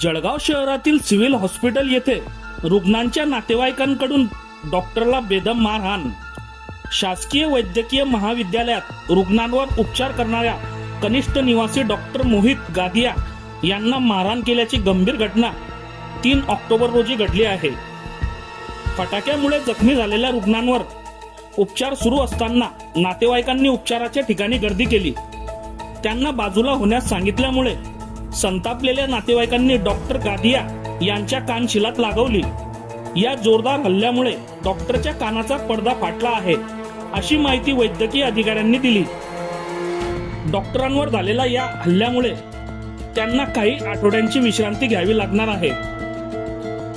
जळगाव शहरातील civil hospital येथे रुग्णांच्या नातेवाईकांकडून डॉक्टरला बेदम मारहाण. शासकीय वैद्यकीय महाविद्यालयात रुग्णांवर उपचार करणाऱ्या कनिष्ठ निवासी डॉक्टर मोहित गादिया यांना मारहाण केल्याची गंभीर घटना तीन ऑक्टोबर रोजी घडली आहे. फटाक्यामुळे जखमी झालेल्या रुग्णांवर उपचार सुरू असताना नातेवाईकांनी उपचाराच्या ठिकाणी गर्दी केली. त्यांना बाजूला होण्यास सांगितल्यामुळे संतापलेल्या नातेवाईकांनी डॉक्टर गादिया यांच्या कानशिलात लागवली या जोरदार हल्ल्यामुळे डॉक्टरच्या कानाचा पडदा फाटला आहे अशी माहिती वैद्यकीय अधिकाऱ्यांनी दिली. डॉक्टरांवर झालेल्या या हल्ल्यामुळे त्यांना काही आठवड्यांची विश्रांती घ्यावी लागणार आहे.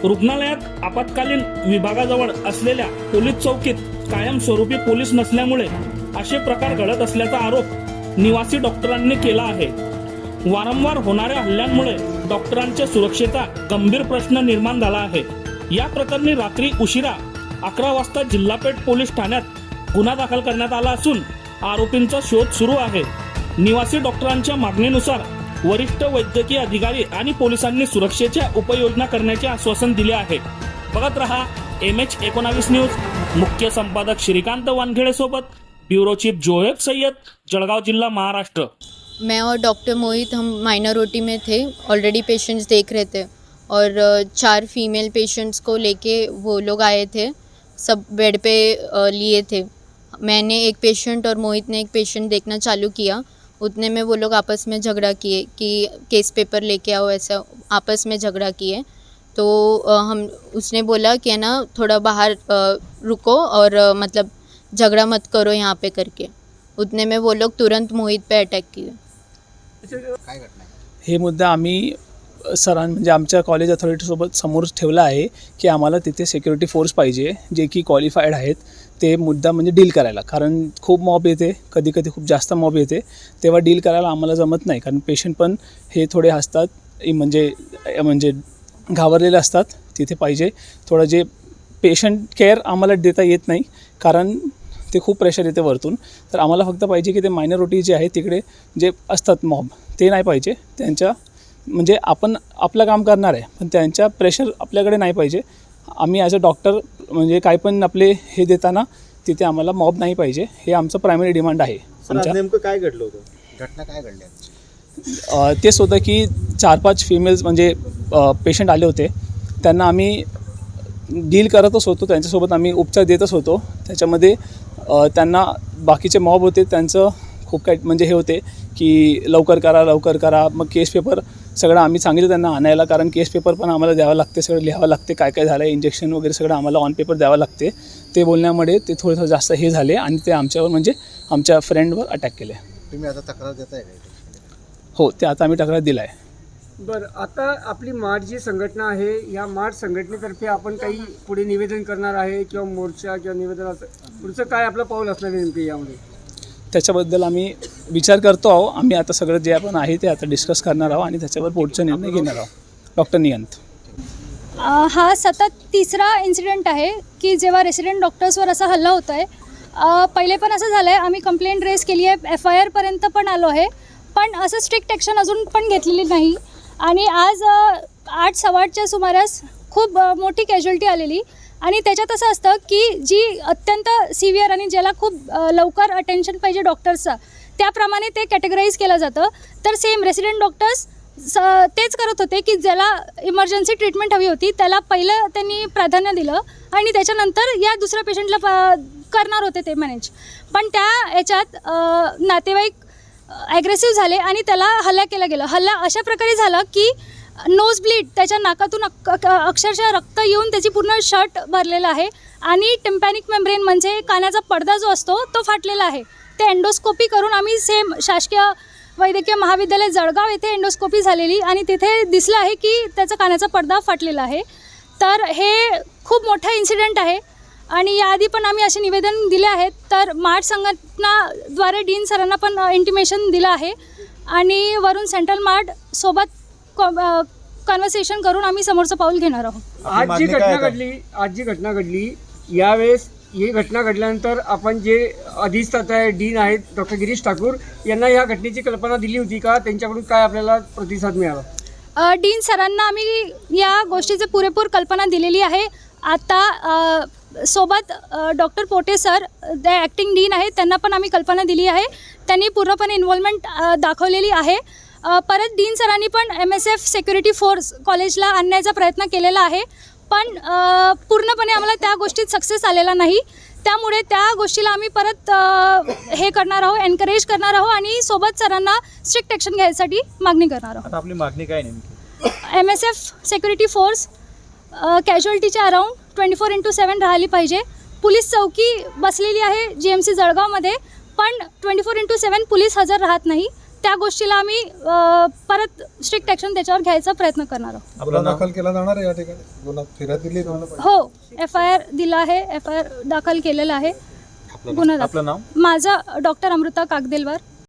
रुग्णालयात आपत्कालीन विभागाजवळ असलेल्या पोलीस चौकीत कायमस्वरूपी पोलीस नसल्यामुळे असे प्रकार घडत असल्याचा आरोप निवासी डॉक्टरांनी केला आहे. वारंवार होणाऱ्या हल्ल्यांमुळे डॉक्टरांच्या सुरक्षेचा गंभीर प्रश्न निर्माण झाला आहे. या प्रकरणी रात्री उशिरा अकरा वाजता जिल्हापेठ पोलीस ठाण्यात गुन्हा दाखल करण्यात आला असून आरोपींचा शोध सुरू आहे. निवासी डॉक्टरांच्या मागणीनुसार वरिष्ठ वैद्यकीय अधिकारी आणि पोलिसांनी सुरक्षेच्या उपाययोजना करण्याचे आश्वासन दिले आहे. बघत रहा एम एच एकोणावीस न्यूज. मुख्य संपादक श्रीकांत वानखेडे सोबत ब्युरो चीफ जोहेब सय्यद जळगाव जिल्हा महाराष्ट्र. मैं और डॉक्टर मोहित हम माइनर ओटी में थे ऑलरेडी पेशेंट्स देख रहे थे और चार फीमेल पेशेंट्स को लेके वो लोग आए थे, सब बेड पे लिए थे। मैंने एक पेशेंट और मोहित ने एक पेशेंट देखना चालू किया, उतने में वो लोग आपस में झगड़ा किए कि केस पेपर लेके आओ, ऐसा आपस में झगड़ा किए। तो हम, उसने बोला कि है ना, थोड़ा बाहर रुको और मतलब झगड़ा मत करो यहाँ पे करके। उतने में वो लोग तुरंत मोहित पे अटैक किए। हे मुद्दा आम्ही सरां म्हणजे आमच्या कॉलेज अथॉरिटीसोबत समोर ठेवला आहे की आम्हाला तिथे सिक्युरिटी फोर्स पाहिजे जे की क्वालिफाईड आहेत. ते मुद्दा म्हणजे डील करायला. कारण खूप मॉब येते कधी कधी खूप जास्त मॉब येते. तेव्हा डील करायला आम्हाला जमत नाही. कारण पेशंट पण हे थोडे असतात म्हणजे म्हणजे घाबरलेले असतात. तिथे पाहिजे. थोडं जे पेशंट केअर आम्हाला देता येत नाही. कारण ते खूप प्रेशर येते वरतून. तर आम्हाला फक्त पाहिजे की ते मायनॉरिटी जे आहे तिकडे जे असतात मॉब ते नाही पाहिजे. त्यांच्या म्हणजे आपण आपलं काम करणार आहे पण त्यांच्या प्रेशर आपल्याकडे नाही पाहिजे. आम्ही ॲज अ डॉक्टर म्हणजे काय पण आपले हे देताना तिथे आम्हाला मॉब नाही पाहिजे. हे आमचं प्रायमरी डिमांड आहे. आमच्या नेमकं काय घडलं होतं? घटना काय घडल्या अ, तेच होतं की चार पाच फिमेल्स म्हणजे पेशंट आले होते. त्यांना आम्ही डील करतच होतो. त्यांच्यासोबत आम्ही उपचार देतच होतो. त्याच्यामध्ये त्यांना बाकीचे मॉब होते त्यांचं खूप काही म्हणजे हे होते की लवकर करा लवकर करा. मग केस पेपर सगळं आम्ही सांगितलं त्यांना आणायला कारण केस पेपर पण आम्हाला द्यावं लागते सगळं लिहावं लागते काय काय झालं आहे इंजेक्शन वगैरे सगळं आम्हाला ऑन पेपर द्यावं लागते. ते बोलण्यामुळे ते थोडंसं जास्त हे झाले आणि ते आमच्यावर म्हणजे आमच्या फ्रेंडवर अटॅक केले. तुम्ही आता तक्रार देताय? हो ते आता आम्ही तक्रार दिला आहे बरं आता आपली मार्च जी संघटना आहे या मार्च संघटनेतर्फे आपण काही पुढे निवेदन करणार आहे किंवा मोर्चा किंवा निवेदन असं पुढचं काय आपलं पाऊल असणार आहे नेमके यामध्ये? त्याच्याबद्दल आम्ही विचार करतो आहो. आम्ही आता सगळं जे आपण आहे ते आता डिस्कस करणार आहोत आणि त्याच्यावर पुढचा निर्णय घेणार आहोत. डॉक्टर नियंत हा सतत तिसरा इन्सिडेंट आहे की जेव्हा रेसिडेंट डॉक्टर्सवर असा हल्ला होतो आहे पहिले पण असं झालं आहे आम्ही कंप्लेंट रेस केली आहे एफ आय आरपर्यंत पण आलो आहे पण असं स्ट्रिक्ट ॲक्शन अजून पण घेतलेली नाही. आणि आज आठ सव्वाआठच्या सुमारास खूप मोठी कॅज्युअल्टी आलेली. आणि त्याच्यात असं असतं की जी अत्यंत सिव्हिअर आणि ज्याला खूप लवकर अटेन्शन पाहिजे डॉक्टर्सचं त्याप्रमाणे ते कॅटेगराईज केलं जातं. तर सेम रेसिडेंट डॉक्टर्स स तेच करत होते की ज्याला इमर्जन्सी ट्रीटमेंट हवी होती त्याला पहिलं त्यांनी प्राधान्य दिलं आणि त्याच्यानंतर या दुसऱ्या पेशंटला प करणार होते ते मॅनेज पण त्या याच्यात नातेवाईक ॲग्रेसिव्ह झाले आणि त्याला हल्ला केला गेला. हल्ला अशा प्रकारे झाला की नोज ब्लीड त्याच्या नाकातून अक्षरशः रक्त येऊन त्याची पूर्ण शर्ट भरलेलं आहे आणि टिम्पॅनिक मेम्ब्रेन म्हणजे कानाचा पडदा जो असतो तो फाटलेला आहे. ते एंडोस्कोपी करून आम्ही सेम शासकीय वैद्यकीय महाविद्यालय जळगाव येथे एंडोस्कोपी झालेली आणि तिथे दिसलं आहे की त्याचा कानाचा पडदा फाटलेला आहे. तर हे खूप मोठा इन्सिडेंट आहे. आणि याआधी पण आम्ही असे निवेदन दिले आहेत. तर मार्च संघटनाद्वारे डीन सरांना पण इंटिमेशन दिलं आहे. आणि वरून सेंट्रल मार्ट सोबत कॉन्व्हर्सेशन करून आम्ही समोरचं पाऊल घेणार आहोत. आज जी घटना? घडली आज जी घटना घडली यावेळेस ही घटना घडल्यानंतर आपण जे अधिष्ठाता आहे डीन आहेत डॉक्टर गिरीश ठाकूर यांना या घटनेची कल्पना दिली होती का? त्यांच्याकडून काय आपल्याला प्रतिसाद मिळाला? डीन सरांना आम्ही या गोष्टीची पुरेपूर कल्पना दिलेली आहे. आता सोबत डॉक्टर पोटे सर ते ॲक्टिंग डीन आहेत त्यांना पण आम्ही कल्पना दिली आहे. त्यांनी पूर्णपणे इन्व्हॉल्वमेंट दाखवलेली आहे. परत डीन सरांनी पण M S F security force कॉलेजला आणण्याचा प्रयत्न केलेला आहे. पण पूर्णपणे आम्हाला त्या गोष्टीत सक्सेस आलेला नाही. त्यामुळे त्या गोष्टीला आम्ही परत हे करणार आहोत एनकरेज करणार आहोत आणि सोबत सरांना स्ट्रिक्ट ॲक्शन घ्यायसाठी मागणी करणार आहोत. आपली मागणी काय नेमकी? M S F security force कॅज्युअल्टीच्या around twenty four into seven राहिली पाहिजे. पोलीस चौकी बसलेली आहे जी एम सी जळगावमध्ये पण twenty four into seven police हजर राहत नाही. त्या गोष्टीला आम्ही परत स्ट्रिक्ट ॲक्शन त्याच्यावर घ्यायचा प्रयत्न करणार आहोत. दाखल केला जाणार आहे या ठिकाणी? फिर्याद दिली हो एफ आय आर दिला आहे एफ आय आर दाखल केलेला आहे. गुन्हा दाखल. आपलं नाव? माझा डॉक्टर अमृता कागदेलवार.